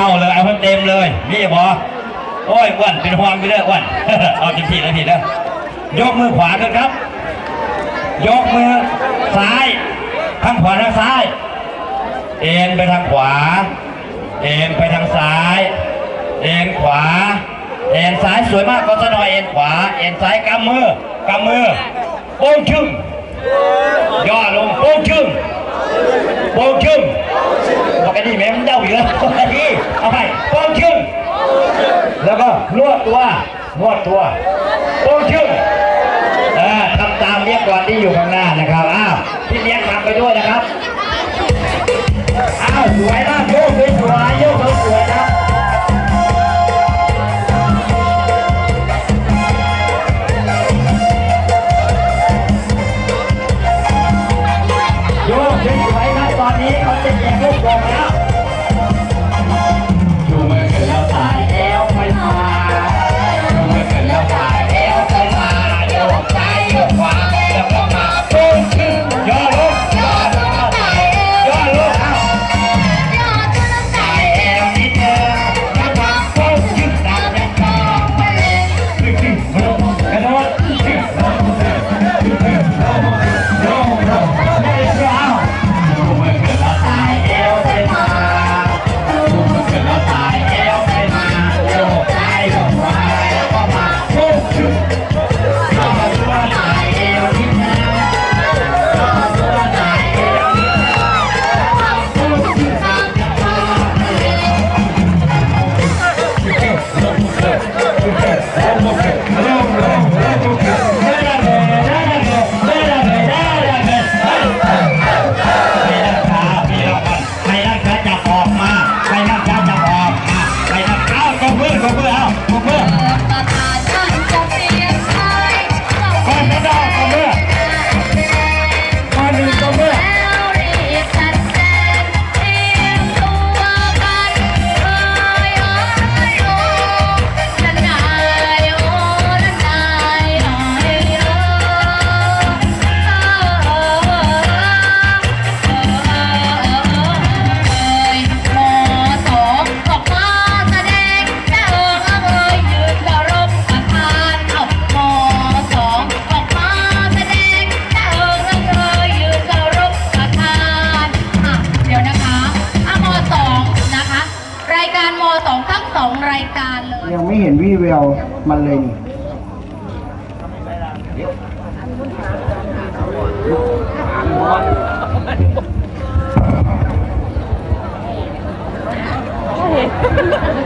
เข้าเลยเอาเต็มเลยนี่พอโอ้ยวันเป็นห่วงไปเลยวันเอาจริงทีแล้วทีแล้วยกมือขวาเลยครับ ยกมือซ้ายทางขวาทางซ้าย เอ็นไปทางขวา เอ็นไปทางซ้าย เอ็นขวา เอ็นซ้ายสวยมากก็จะหน่อยเอ็นขวา เอ็นซ้ายกำมือกำมือโป้งชึ้งย่อลงโป้งชึ้ง โองชึมเอากันดีแม่มันเจ้าอยู่แล้วดีเอาไปโองชึมแล้วก็นวดตัวนวดตัวโองชึม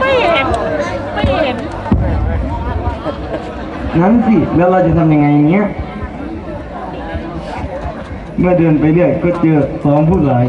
ไม่เห็น ไม่เห็น นั้นสิแล้วเราจะทำยังไงเนี้ย เมื่อเดินไปเรื่อยก็เจอสองผู้ร้าย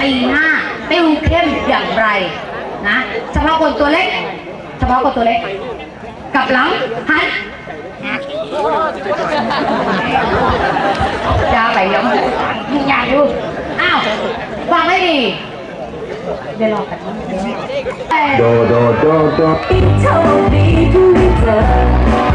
ตีห้าติวเข้มอย่างไรนะเฉพาะคนตัวเล็ก เฉพาะคนตัวเล็ก กับหลังหันจะไปยังยิงยาอยู่อ้าวฟังไม่ดีเดี๋ยวรอกันโดโดโดโดที่โชคดีที่เจอ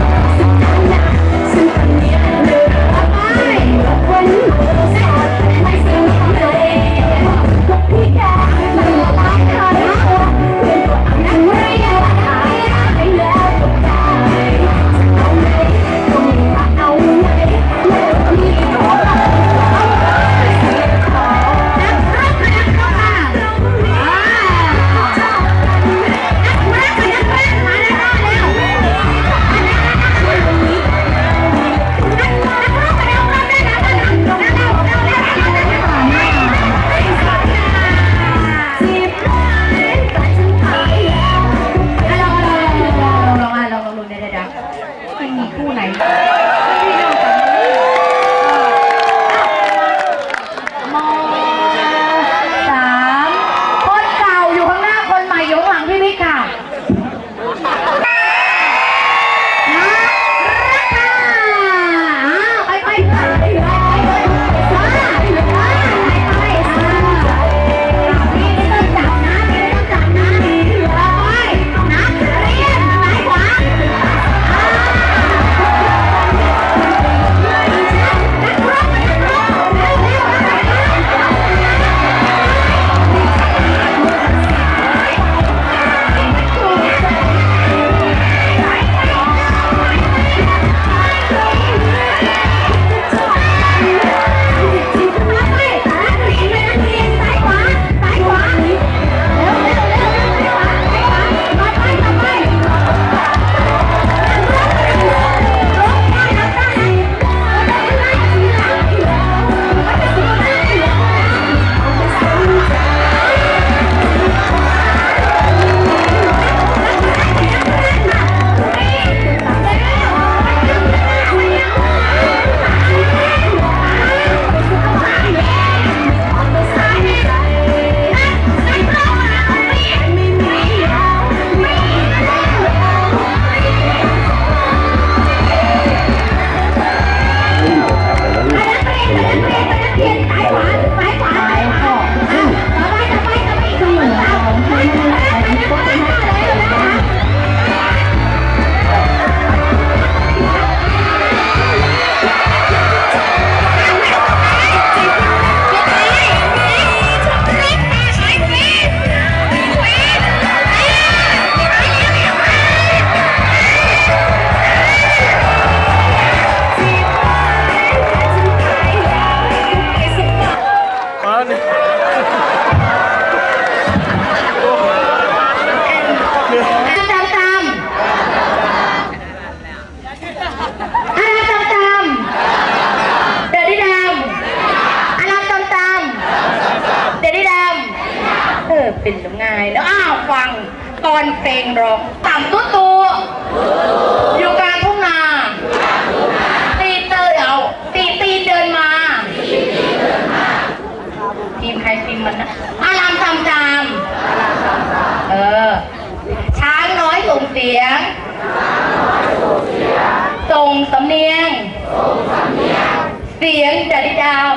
สำเนียงเสียงจะได้ดาม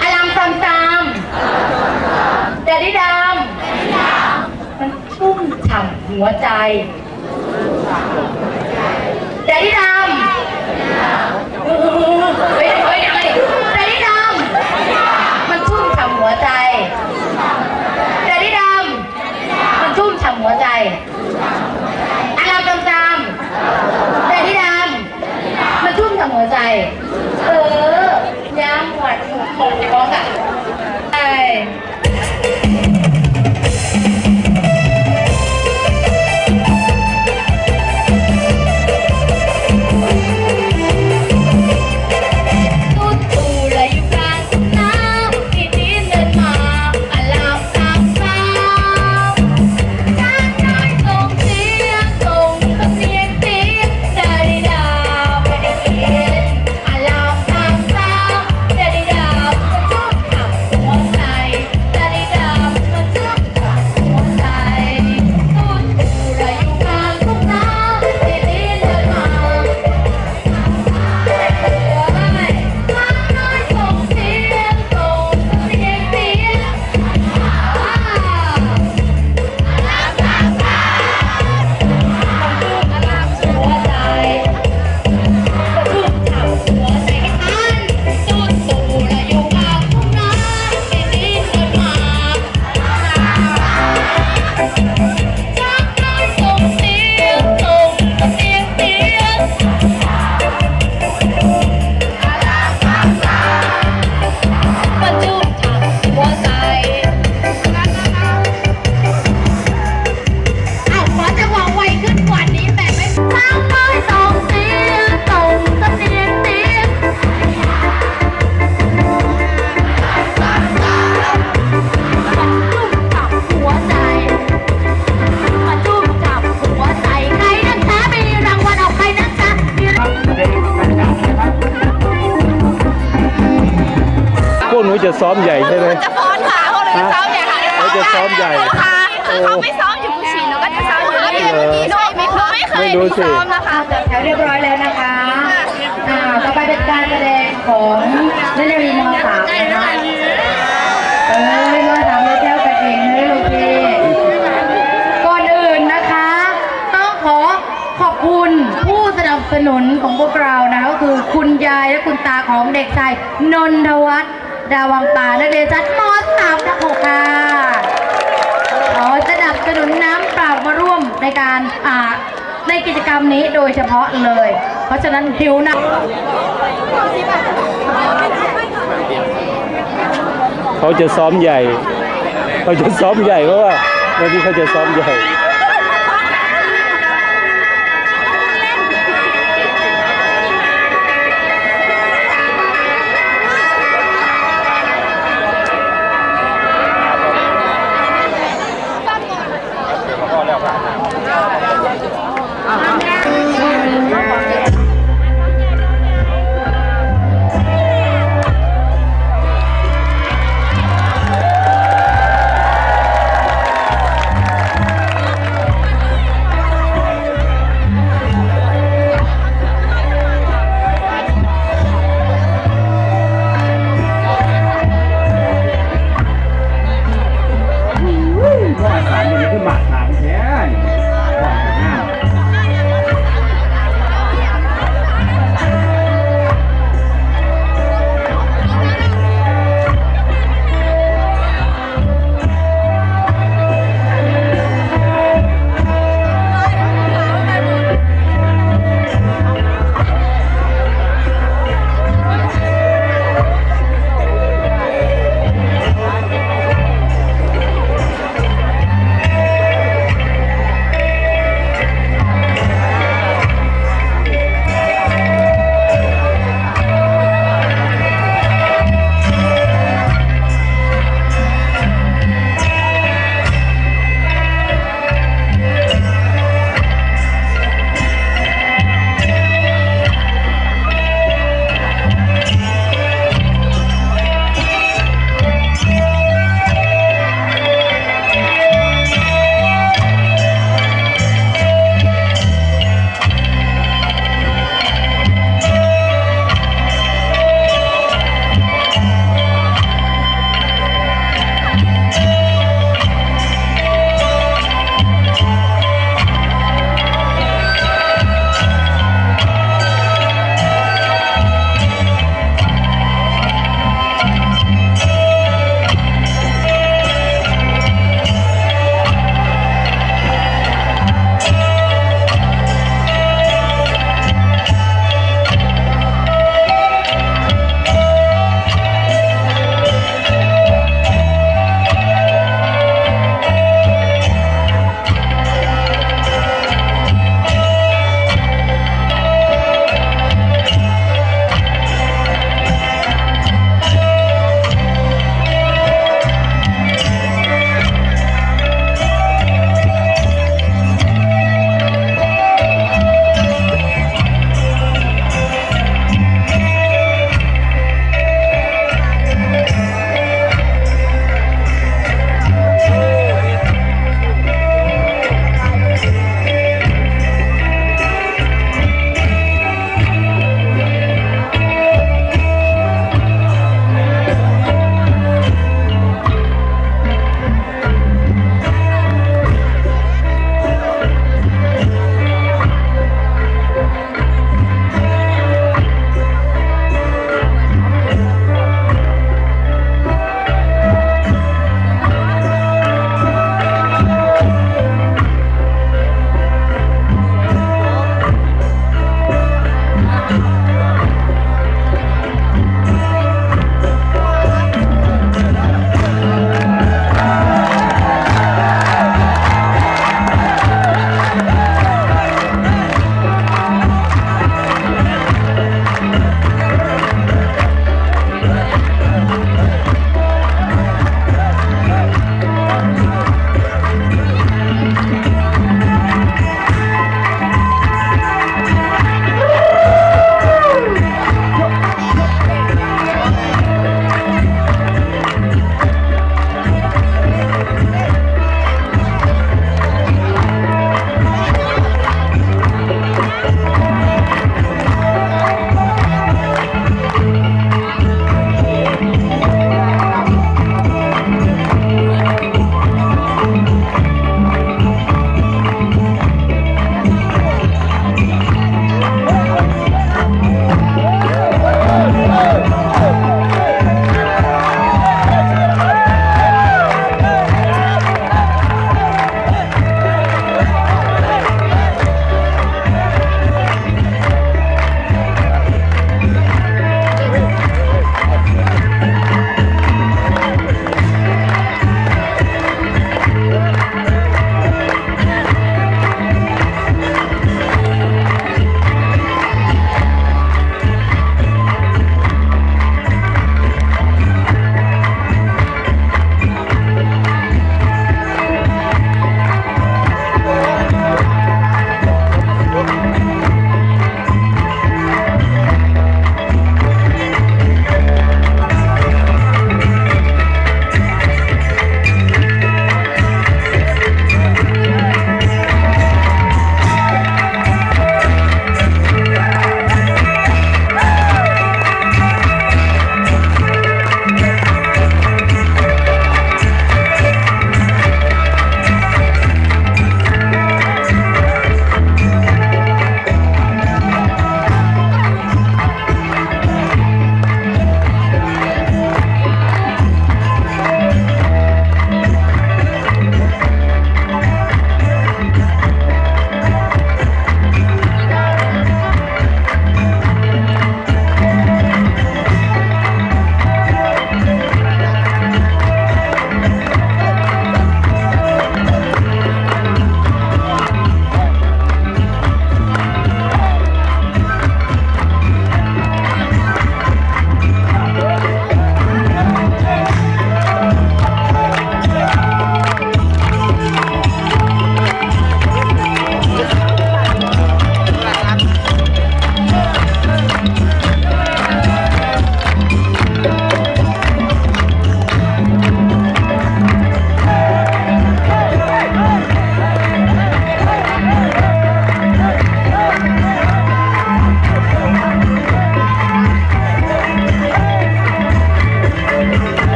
อารามทำจามจะได้ดามมันชุ่มฉ่ำหัวใจจะได้ดำเฮ้ยเฮ้ยเฮ้ยจะได้ดำมันชุ่มฉ่ำหัวใจจะได้ดำมันชุ่มฉ่ำหัวใจอารามจำจำจะได้ดำมันชุ่มฉ่ำ หัวใจ เออ ย่าหวัดหมดหมดในบ้องอะ ซ้อมใหญ่ใช่ไหมจะฟ้อนค่ะเขาเลยซ้อมใหญ่ค่ะเขาจะซ้อมใหญ่ค่ะคือเขาไม่ซ้อมอยู่ภูชีหนูก็จะซ้อมอยู่ที่นี่ด้วยไม่เคยไม่เคยไม่รู้สิซ้อมนะคะจัดแถวเรียบร้อยแล้วนะคะอ่าต่อไปเป็นการแสดงของนักเรียนม .3 นะคะเอ้ยม .3 เราเที่ยวกันเองเลยโอเคก่อนอื่นนะคะ ต้องขอขอบคุณผู้สนับสนุนของพวกเรานะก็คือคุณยายและคุณตาของเด็กชายนนทวัฒน์ ดาวังตานักเรียนชั้นม .3 ทับ6ค่ะขอสนับสนุนน้ำเปล่ามาร่วมในการอ่าในกิจกรรมนี้โดยเฉพาะเลย เพราะฉะนั้นหิวน้ำเขาจะซ้อมใหญ่ เขาจะซ้อมใหญ่เพราะว่าวันนี้เขาจะซ้อมใหญ่